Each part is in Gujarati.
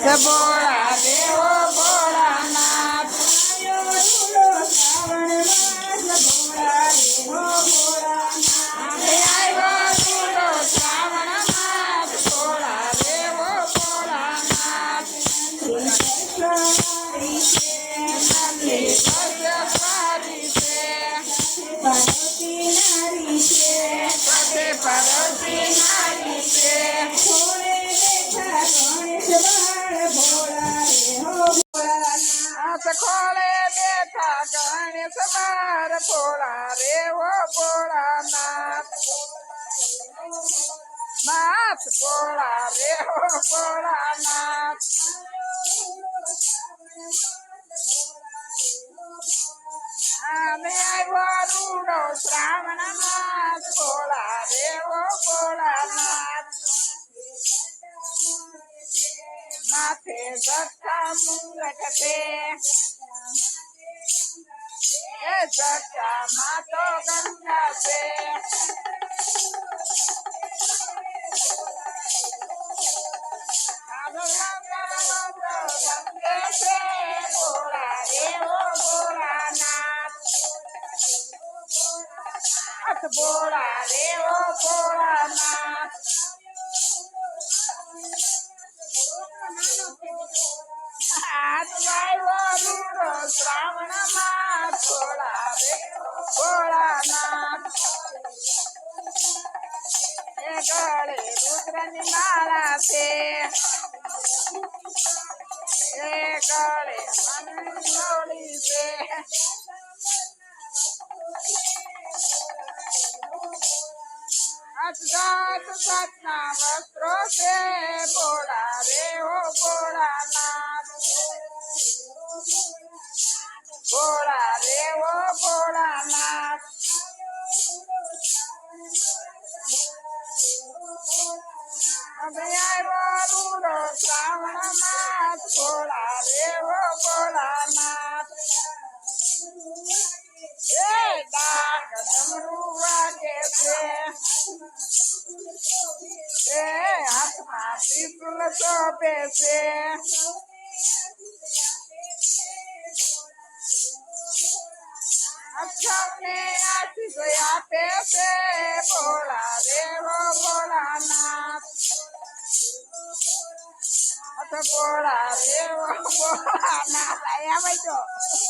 બોળા રે હાથ ખોળે બેઠા ગણેશ બાર ભોળા રે ઓ ભોળાનાથ નાથ ભોળા રે ઓ ભોળાનાથ અમે આવ્યો રૂડો માથે જથ્થા મુંગટ છે એ જથ્થા માં તો ગંગા શ્રાવણમાં રે ભોળાનાથ એ ગળે રુદ્રની માળા છે. એ ગળે મંગોળી છે. અજગાત વસ્ત્રો છે, ભોળા રે વાગે છે હાથમાં ત્રિશુલ શોભે છે અક્ષરને આશીષ આપે છે. ભોળા ઓ ભોળાનાથ ભોળા ઓ ભોળાનાથ અહીંયા બેઠો ગઢું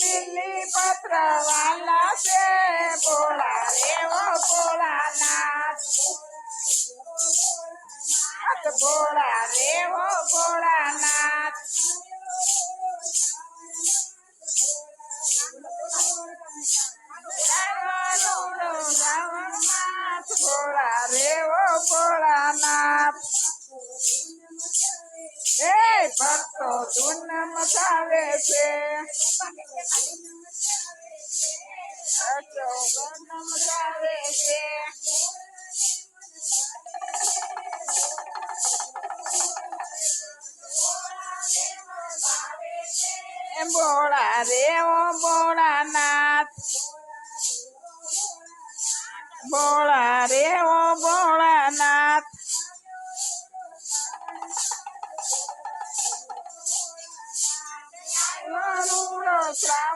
લીલી પત્ર વાલા છે ભોળા રેવો ભોળા નાથ ભોળા રેવો ભોળા નાથ ભોળા રેવો ભોળા ભોળાનાથ. એ ભક્તો ધૂન મચાવે છે. મચાવે છે. બોળા ભોળા રે ઓ ભોળાનાથ ભોળા રે ઓ ભોળાનાથ mostrar